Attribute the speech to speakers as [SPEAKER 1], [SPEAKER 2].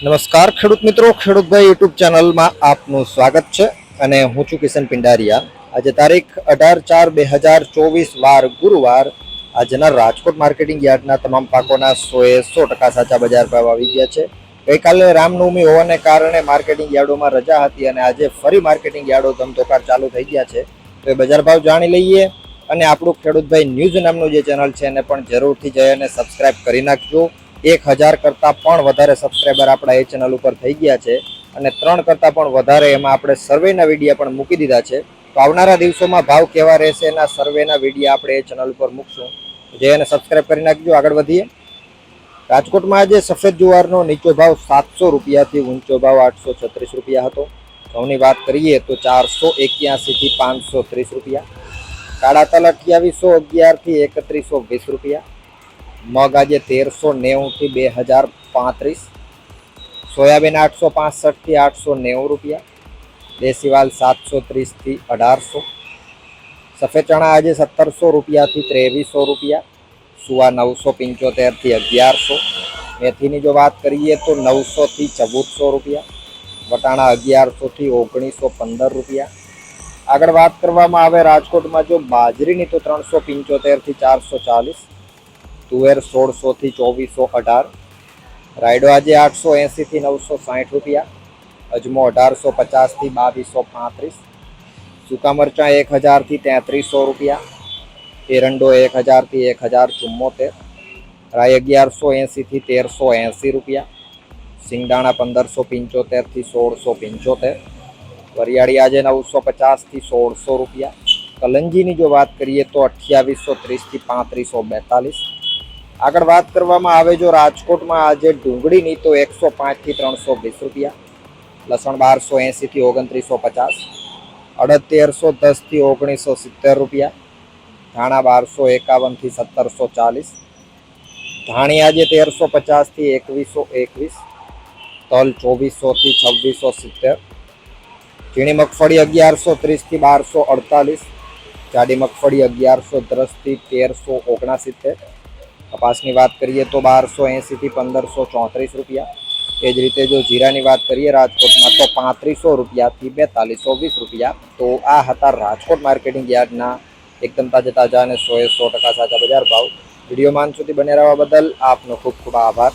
[SPEAKER 1] નમસ્કાર ખેડૂત મિત્રો ખેડૂતભાઈ યુટ્યુબ ચેનલમાં આપનું સ્વાગત છે અને હું છું કિશન પિંડારિયા આજે તારીખ અઢાર ચાર બે હજાર ચોવીસ વાર ગુરુવાર આજના રાજકોટ માર્કેટિંગ યાર્ડના તમામ પાકોના સોએ સો ટકા સાચા બજાર ભાવ આવી ગયા છે ગઈકાલે રામનવમી હોવાને કારણે માર્કેટિંગ યાર્ડોમાં રજા હતી અને આજે ફરી માર્કેટિંગ યાર્ડો ધમધોકાર ચાલુ થઈ ગયા છે તો એ બજાર ભાવ જાણી લઈએ અને આપણું ખેડૂતભાઈ ન્યૂઝ નામનું જે ચેનલ છે એને પણ જરૂરથી જઈ અને સબસ્ક્રાઈબ કરી નાખજો એક હજાર કરતાં પણ વધારે સબસ્ક્રાઈબર આપણા એ ચેનલ ઉપર થઈ ગયા છે અને ત્રણ કરતાં પણ વધારે એમાં આપણે સર્વેના વિડીયા પણ મૂકી દીધા છે તો આવનારા દિવસોમાં ભાવ કેવા રહેશે એના સર્વેના વિડીયા આપણે એ ચેનલ ઉપર મૂકશું જે એને સબસ્ક્રાઈબ કરી નાખજો આગળ વધીએ રાજકોટમાં આજે સફેદ જુવારનો નીચો ભાવ સાતસો રૂપિયાથી ઊંચો ભાવ આઠસો છત્રીસ રૂપિયા હતો ઘઉંની વાત કરીએ તો ચારસો એક્યાસીથી પાંચસો ત્રીસ રૂપિયા કાળા તલ અઠ્યાવીસો અગિયારથી એકત્રીસો વીસ રૂપિયા मग आज तेर सौ नेव हज़ार बेहजार सोयाबीन आठ सौ पांसठ थी आठ सौ ने रुपया देसीवाल सात सौ तीस थी अठार सौ सफेद चना आज सत्तर सौ रुपया थी तेवीस सौ रुपया सूआ नौ सौ पिंचोतेर थी अगियार सौ मेथी जो बात करिए तो नौ सौ थी चौदह सौ रुपया वटाणा अगियार सौ थी ओगनीस सौ पंदर रुपया आग बात कर राजकोट में जो बाजरी तो त्रो पिंचोतेर थी चार सौ चालीस टूअर 1600 થી 2418 राइडो आजे 880 થી 960 રૂપિયા अजमो 1850 થી 2235 સુકામર્ચા 1000 થી 3300 રૂપિયા एरंडो 1000 થી 1074 राय 1180 થી 1380 રૂપિયા सिंगडाणा 1575 થી 1675 બરિયાડી આજે 950 થી 1600 રૂપિયા કલંજીની જો વાત કરીએ તો 2830 થી 3542 आग बात कर राजकोट में आज डूंगी तो एक सौ पांच थी त्र सौ वीस रुपया लसन बार सौ एशी थी ओगतरी सौ पचास अड़तेर सौ दस थी ओगनीस सौ सित्तेर रुपया धाणा बार सौ एकावन थी सत्तर सौ चालीस धाणी आज तेर सौ पचास थी एक सौ एक तल चौबीस सौ थी छवीस सौ सित्तेर झीणी मगफड़ी अगियार सौ तीस थी बार सौ अड़तालीस जाडी मगफड़ी अगियार सौ दस थी तेर सौ ओगणसित्तेर કપાસની વાત કરીએ તો બારસો એંસીથી પંદરસો ચોત્રીસ રૂપિયા એ જ રીતે જો જીરાની વાત કરીએ રાજકોટમાં તો પાંત્રીસો રૂપિયાથી બેતાલીસો વીસ રૂપિયા તો આ હતા રાજકોટ માર્કેટિંગ યાર્ડના એકદમ તાજા તાજા અને સો એ સો ટકા સાચા બજાર ભાવ વિડીયો માન સુધી બને રહેવા બદલ આપનો ખૂબ ખૂબ આભાર